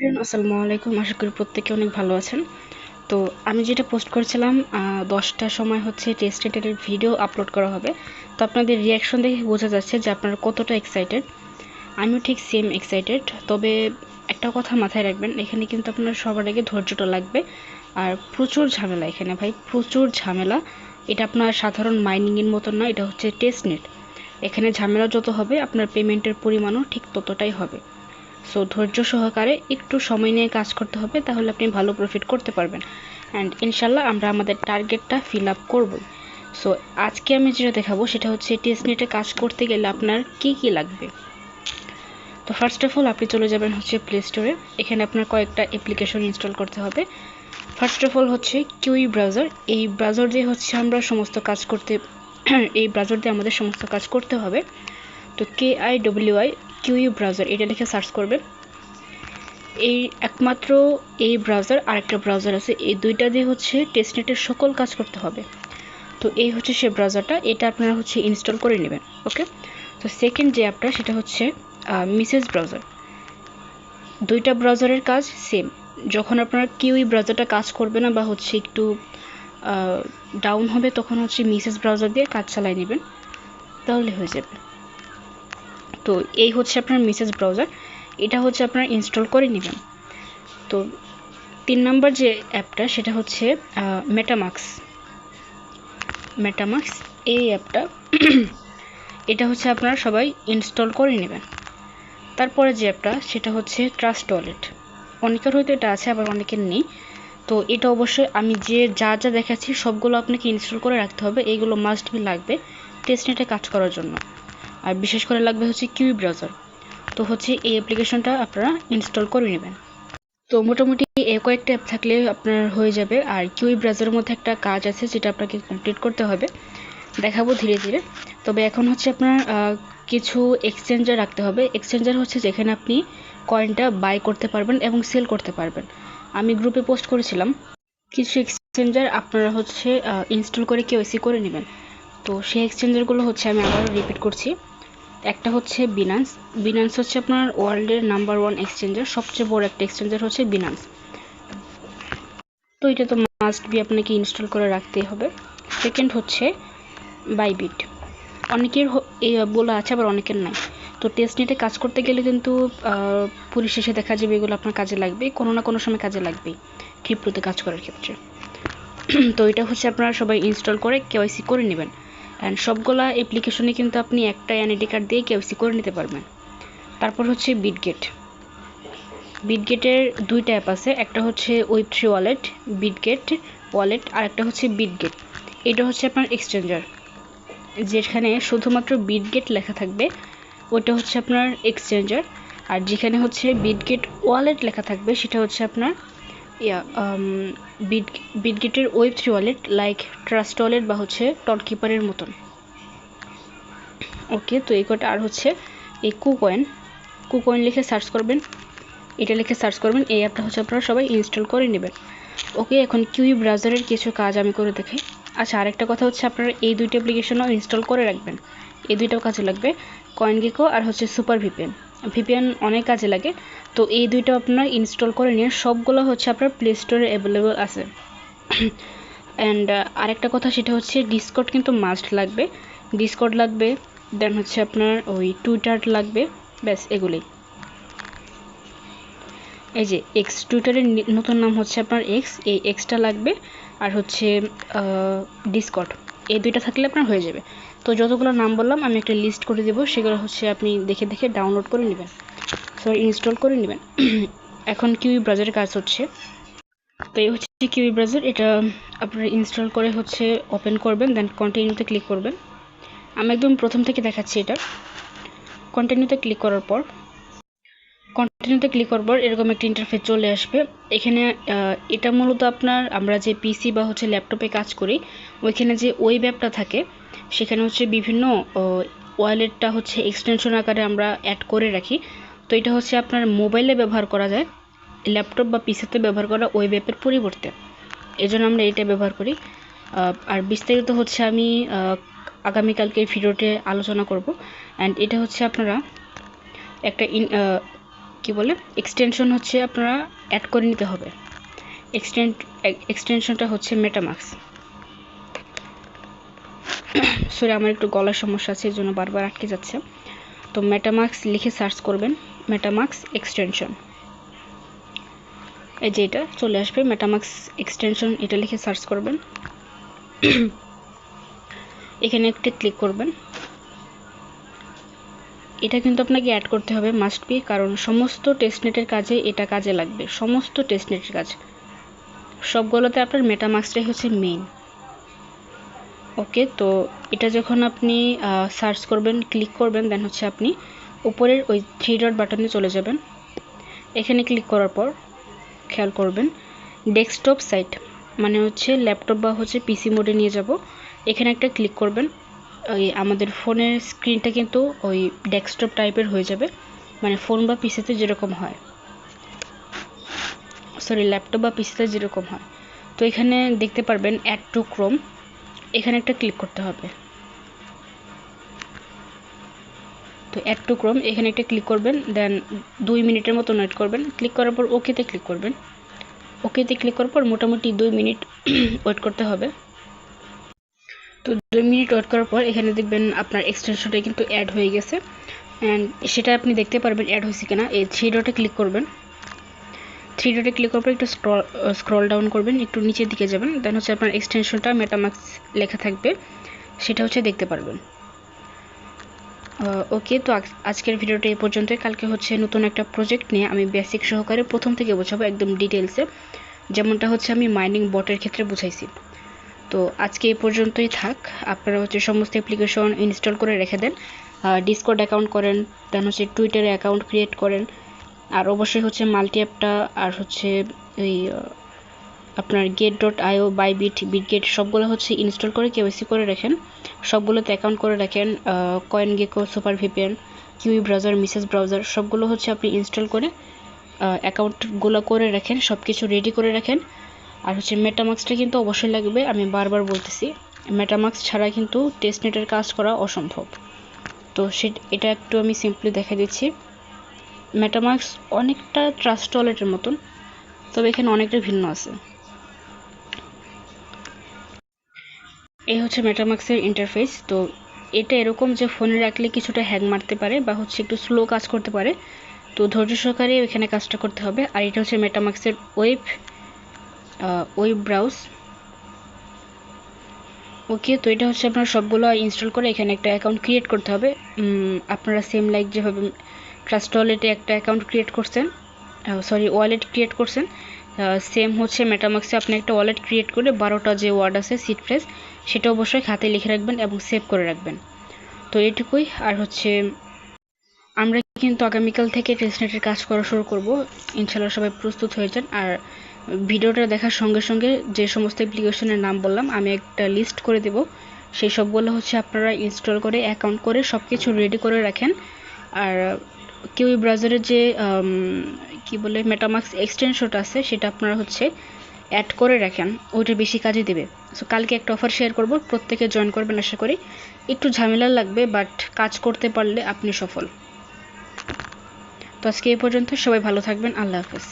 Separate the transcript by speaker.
Speaker 1: Everyone আসসালামু আলাইকুম। আশা করি প্রত্যেকে অনেক ভালো আছেন। তো আমি যেটা পোস্ট করেছিলাম দশটার সময় হচ্ছে টেস্ট রেটের ভিডিও আপলোড করা হবে। তো আপনাদের রিয়াকশন দেখে বোঝা যাচ্ছে যে আপনারা কতটা এক্সাইটেড আমিও ঠিক সেম এক্সাইটেড তবে একটা কথা মাথায় রাখবেন, এখানে কিন্তু আপনার সবার আগে ধৈর্যটা লাগবে। আর প্রচুর ঝামেলা এখানে ভাই, প্রচুর ঝামেলা। এটা আপনার সাধারণ মাইনিংয়ের মতন না, এটা হচ্ছে টেস্ট নেট এখানে ঝামেলা যত হবে, আপনার পেমেন্টের পরিমাণও ঠিক ততটাই হবে। সো ধৈর্য সহকারে একটু সময় নিয়ে কাজ করতে হবে, তাহলে আপনি ভালো প্রফিট করতে পারবেন। অ্যান্ড ইনশাল্লাহ আমরা আমাদের টার্গেটটা ফিল আপ করবই সো আজকে আমি যেটা দেখাবো সেটা হচ্ছে টেস্ট নেটে কাজ করতে গেলে আপনার কি কি লাগবে। তো ফার্স্ট অফ অল আপনি চলে যাবেন হচ্ছে প্লে স্টোরে এখানে আপনার কয়েকটা অ্যাপ্লিকেশন ইনস্টল করতে হবে। ফার্স্ট অফ অল হচ্ছে কিউই ব্রাউজার এই ব্রাউজার দিয়ে হচ্ছে আমরা সমস্ত কাজ করতে, এই ব্রাউজার দিয়ে আমাদের সমস্ত কাজ করতে হবে। তো K I W I Kiwi browser এটা লিখে সার্চ করবেন এই একমাত্র এই ব্রাউজার আরেকটা ব্রাউজার আছে। এই দুইটা দিয়ে হচ্ছে টেস্টনেটের সকল কাজ করতে হবে। তো এই হচ্ছে সে ব্রাউজারটা এটা আপনারা হচ্ছে ইনস্টল করে নেবেন ওকে তো সেকেন্ড যে অ্যাপটা সেটা হচ্ছে মিসেস ব্রাউজার দুইটা ব্রাউজারের কাজ সেম যখন আপনারা কিউই ব্রাউজারটা কাজ করবে না বা হচ্ছে একটু ডাউন হবে, তখন হচ্ছে মিসেস ব্রাউজার দিয়ে কাজ চালাই নেবেন। তাহলে হয়ে যাবে। তো এই হচ্ছে আপনার মিসেস ব্রাউজার এটা হচ্ছে আপনার ইনস্টল করে নেবেন। তো তিন নম্বর যে অ্যাপটা, সেটা হচ্ছে মেটামাক্স মেটামাক্স এই অ্যাপটা, এটা হচ্ছে আপনারা সবাই ইনস্টল করে নেবেন। তারপরে যে অ্যাপটা, সেটা হচ্ছে ট্রাস্ট ওয়ালেট অনেকের হয়তো এটা আছে, আবার অনেকের নেই। তো এটা অবশ্যই আমি যে যা যা দেখাচ্ছি, সবগুলো আপনাকে ইনস্টল করে রাখতে হবে। এইগুলো মাস্ট বি লাগবে টেস্টনেটে কাজ করার জন্য। আর বিশেষ করে লাগবে হচ্ছে কিউই ব্রাউজার। তো হচ্ছে এই অ্যাপ্লিকেশনটা আপনারা ইনস্টল করে নেবেন। তো মোটামুটি এ কয়েকটা অ্যাপ থাকলে আপনার হয়ে যাবে। আর কিউই ব্রাউজারের মধ্যে একটা কাজ আছে যেটা আপনাকে কমপ্লিট করতে হবে। দেখাবো ধীরে ধীরে। তবে এখন হচ্ছে আপনার কিছু এক্সচেঞ্জার রাখতে হবে। এক্সচেঞ্জার হচ্ছে যেখানে আপনি কয়েনটা বাই করতে পারবেন এবং সেল করতে পারবেন। আমি গ্রুপে পোস্ট করেছিলাম। কিছু এক্সচেঞ্জার আপনারা হচ্ছে ইনস্টল করে কেওয়াইসি করে নেবেন। তো সেই এক্সচেঞ্জারগুলো হচ্ছে আমি আবারও রিপিট করছি। একটা হচ্ছে বিনান্স বিনান্স হচ্ছে আপনার ওয়ার্ল্ডের নাম্বার ওয়ান এক্সচেঞ্জার সবচেয়ে বড় একটা এক্সচেঞ্জার হচ্ছে বিনান্স তো এটা তো মাস্ট বি আপনাকে ইনস্টল করে রাখতেই হবে। সেকেন্ড হচ্ছে বাইবিট অনেকের বলা আছে, আবার অনেকের নাই। তো টেস্ট নেটে কাজ করতে গেলে কিন্তু পুলিশ এসে দেখা যাবে এগুলো আপনার কাজে লাগবে। কোনো না কোনো সময় কাজে লাগবেই। ক্রিপ্টোতে কাজ করার ক্ষেত্রে। তো এটা হচ্ছে আপনারা সবাই ইনস্টল করে কেওয়াইসি করে নেবেন। অ্যান্ড সবগুলা অ্যাপ্লিকেশনে কিন্তু আপনি একটা এনআইডি কার্ড দিয়ে কেওসি করে নিতে পারবেন। তারপর হচ্ছে বিটগেট বিটগেটের দুইটা অ্যাপ আছে, একটা হচ্ছে web three wallet Bitget wallet আর একটা হচ্ছে বিটগেট এটা হচ্ছে আপনার এক্সচেঞ্জার যেখানে শুধুমাত্র বিটগেট লেখা থাকবে ওটা হচ্ছে আপনার এক্সচেঞ্জার আর যেখানে হচ্ছে বিটগেট ওয়ালেট লেখা থাকবে, সেটা হচ্ছে আপনার yeah bit বিটগেটের web three wallet like trust wallet বা হচ্ছে টলকিপারের মতন। ওকে তো এই কটা আর হচ্ছে এই কুকয়েন কুকয়েন লিখে সার্চ করবেন। এটা লিখে সার্চ করবেন। এই অ্যাপটা হচ্ছে আপনারা সবাই ইনস্টল করে নেবেন। ওকে এখন কিউই ব্রাউজারের কিছু কাজ আমি করে দেখাই আচ্ছা আরেকটা কথা হচ্ছে আপনারা এই দুইটা অ্যাপ্লিকেশনও ইনস্টল করে রাখবেন। এই দুইটাও কাজে লাগবে। কয়েন গেকো আর হচ্ছে সুপার ভিপিএন ভিপিএন অনেক কাজে লাগে। তো এই দুইটা আপনারা ইনস্টল করে নিয়ে সবগুলো হচ্ছে আপনার প্লে স্টোরে অ্যাভেলেবল আছে। অ্যান্ড আরেকটা কথা সেটা হচ্ছে ডিসকট কিন্তু মাস্ট লাগবে। ডিসকট লাগবে দেন হচ্ছে আপনার ওই টুইটার লাগবে, ব্যাস এগুলোই। এই যে এক্স টুইটারের নতুন নাম হচ্ছে আপনার এক্স এই এক্সটা লাগবে। আর হচ্ছে ডিসকট এই দুইটা থাকলে আপনার হয়ে যাবে। তো যতগুলো নাম বললাম, আমি একটা লিস্ট করে দেবো, সেগুলো হচ্ছে আপনি দেখে দেখে ডাউনলোড করে নেবেন। সরি ইনস্টল করে নেবেন। এখন কিউই ব্রাউজারের কাজ হচ্ছে। তো এই হচ্ছে কিউই ব্রাউজার এটা আপনারা ইনস্টল করে হচ্ছে ওপেন করবেন দেন কন্টিনিউতে ক্লিক করবেন। আমি একদম প্রথম থেকে দেখাচ্ছি এটা। কন্টিনিউতে ক্লিক করার পর কন্টিনিউতে ক্লিক করার পর এরকম একটা ইন্টারফেস চলে আসবে। এখানে এটা মূলত আপনার আমরা যে পিসি বা হচ্ছে ল্যাপটপে কাজ করি, ওইখানে যে ওয়েব অ্যাপটা থাকে, সেখানে হচ্ছে বিভিন্ন ওয়ালেটটা হচ্ছে এক্সটেনশন আকারে আমরা অ্যাড করে রাখি। তো এটা হচ্ছে আপনার মোবাইলে ব্যবহার করা যায় ল্যাপটপ বা পিসিতে ব্যবহার করা ওয়েব অ্যাপের পরিবর্তে। এজন্য আমরা এটা ব্যবহার করি। আর বিস্তারিত হচ্ছে আমি আগামীকালকে ভিডিওতে আলোচনা করব। অ্যান্ড এটা হচ্ছে আপনারা একটা কি বলে এক্সটেনশন হচ্ছে আপনারা অ্যাড করে নিতে হবে। এক্সটেন্ট এক্সটেনশনটা হচ্ছে মেটামাক্স সরি আমার একটু গলার সমস্যা আছে এই জন্য বারবার আটকে যাচ্ছে। তো মেটামাক্স লিখে সার্চ করবেন মেটামাক্স এক্সটেনশন এই যে এটা চলে আসবে মেটামাক্স এক্সটেনশন এটা লিখে সার্চ করবেন। এখানে একটি ক্লিক করবেন। এটা কিন্তু আপনাকে অ্যাড করতে হবে মাস্ট বি কারণ সমস্ত টেস্টনেটের কাজে এটা কাজে লাগবে, সমস্ত টেস্টনেটের কাজ। সবগুলোতে আপনার মেটামাক্সটাই হচ্ছে মেইন ওকে তো এটা যখন আপনি সার্চ করবেন ক্লিক করবেন দেন হচ্ছে আপনি উপরের ওই থ্রি ডট বাটনে চলে যাবেন। এখানে ক্লিক করার পর খেয়াল করবেন ডেস্কটপ সাইট মানে হচ্ছে ল্যাপটপ বা হচ্ছে পিসি মোডে নিয়ে যাব। এখানে একটা ক্লিক করবেন ওই আমাদের ফোনের স্ক্রিনটা কিন্তু ওই ডেস্কটপ টাইপের হয়ে যাবে। মানে ফোন বা পিসিতে যেরকম হয়। সরি ল্যাপটপ বা পিসিতে যেরকম হয়। তো এখানে দেখতে পারবেন অ্যাড টু ক্রোম এখানে একটা ক্লিক করতে হবে। তো অ্যাড টু ক্রোম এখানে একটা ক্লিক করবেন দেন দুই মিনিটের মতো ওয়েট করবেন। ক্লিক করার পর ওকেতে ক্লিক করবেন। ওকেতে ক্লিক করার পর মোটামুটি দুই মিনিট ওয়েট করতে হবে। তো দুই মিনিট ওয়েট করার পর এখানে দেখবেন আপনার এক্সটেনশনটা কিন্তু অ্যাড হয়ে গেছে। অ্যান্ড সেটা আপনি দেখতে পারবেন অ্যাড হয়েছে কিনা। এই থ্রি ডটে ক্লিক করবেন। থ্রি ডটে ক্লিক করার পর একটু স্ক্রল স্ক্রল ডাউন করবেন, একটু নিচের দিকে যাবেন। দেন হচ্ছে আপনার এক্সটেনশনটা মেটামাক্স লেখা থাকবে। সেটা হচ্ছে দেখতে পারবেন। ওকে তো আজকের ভিডিওটা এই পর্যন্তই। কালকে হচ্ছে নতুন একটা প্রজেক্ট নিয়ে আমি বেসিক সহকারে প্রথম থেকে বোঝাবো একদম ডিটেলসে যেমনটা হচ্ছে আমি মাইনিং বটের ক্ষেত্রে বুঝাইছি। তো আজকে এই পর্যন্তই থাক। আপনারা হচ্ছে সমস্ত অ্যাপ্লিকেশন ইনস্টল করে রেখে দেন। ডিসকোড অ্যাকাউন্ট করেন দেন হচ্ছে টুইটারে অ্যাকাউন্ট ক্রিয়েট করেন। আর অবশ্যই হচ্ছে মাল্টি অ্যাপটা আর হচ্ছে ওই আপনার gate dot io Bybit Bitget সবগুলো হচ্ছে ইনস্টল করে কেওয়াইসি করে রাখেন। সবগুলোতে অ্যাকাউন্ট করে রাখেন CoinGecko super VPN Kiwi browser Mises browser সবগুলো হচ্ছে আপনি ইনস্টল করে অ্যাকাউন্টগুলো করে রাখেন সব কিছু রেডি করে রাখেন। আর হচ্ছে মেটামাক্সটা কিন্তু অবশ্যই লাগবে, আমি বারবার বলতেছি। মেটামাক্স ছাড়া কিন্তু টেস্টনেটের কাজ করা অসম্ভব। তো সে, এটা একটু আমি সিম্পলি দেখা দিচ্ছি। মেটামাক্স অনেকটা ট্রাস্ট ওয়ালেটের মতন, তবে এখানে অনেকটা ভিন্ন আছে। এই হচ্ছে মেটামাক্সের ইন্টারফেস তো এটা এরকম যে ফোনে রাখলে কিছুটা হ্যাং মারতে পারে বা হচ্ছে একটু স্লো কাজ করতে পারে, তো ধৈর্য সহকারে এখানে কাজটা করতে হবে। আর এটা হচ্ছে মেটামাক্সের ওয়েব ওয়েব ব্রাউজ ওকে তো এটা হচ্ছে আপনার সবগুলো ইনস্টল করে এখানে একটা অ্যাকাউন্ট ক্রিয়েট করতে হবে। আপনারা সেম লাইক যেভাবে ট্রাস্ট ওয়ালেটে একটা অ্যাকাউন্ট ক্রিয়েট করছেন সরি ওয়ালেট ক্রিয়েট করছেন সেম হচ্ছে মেটামাক্সে আপনি একটা ওয়ালেট ক্রিয়েট করে বারোটা যে ওয়ার্ড আছে সিট ফ্রেস সেটা অবশ্যই খাতে লিখে রাখবেন এবং সেভ করে রাখবেন। তো এইটুকুই, আর হচ্ছে আমরা কিন্তু আগামীকাল থেকে টেস্টনেটের কাজ করা শুরু করব। ইনশাল্লাহ সবাই প্রস্তুত হয়ে যান। আর ভিডিওটা দেখার সঙ্গে সঙ্গে যে সমস্ত অ্যাপ্লিকেশনের নাম বললাম, আমি একটা লিস্ট করে দেব। সেই সবগুলো হচ্ছে আপনারা ইনস্টল করে অ্যাকাউন্ট করে সব কিছু রেডি করে রাখেন। আর কিউই ব্রাউজারের যে কি বলে মেটামাক্স এক্সটেনশনটা আছে, সেটা আপনারা হচ্ছে অ্যাড করে রাখেন। ওইটা বেশি কাজে দেবে। সো কালকে একটা অফার শেয়ার করব, প্রত্যেকে জয়েন করবেন আশা করি। একটু ঝামেলা লাগবে বাট কাজ করতে পারলে আপনি সফল। তো আজকে এই পর্যন্ত, সবাই ভালো থাকবেন, আল্লাহ হাফেজ।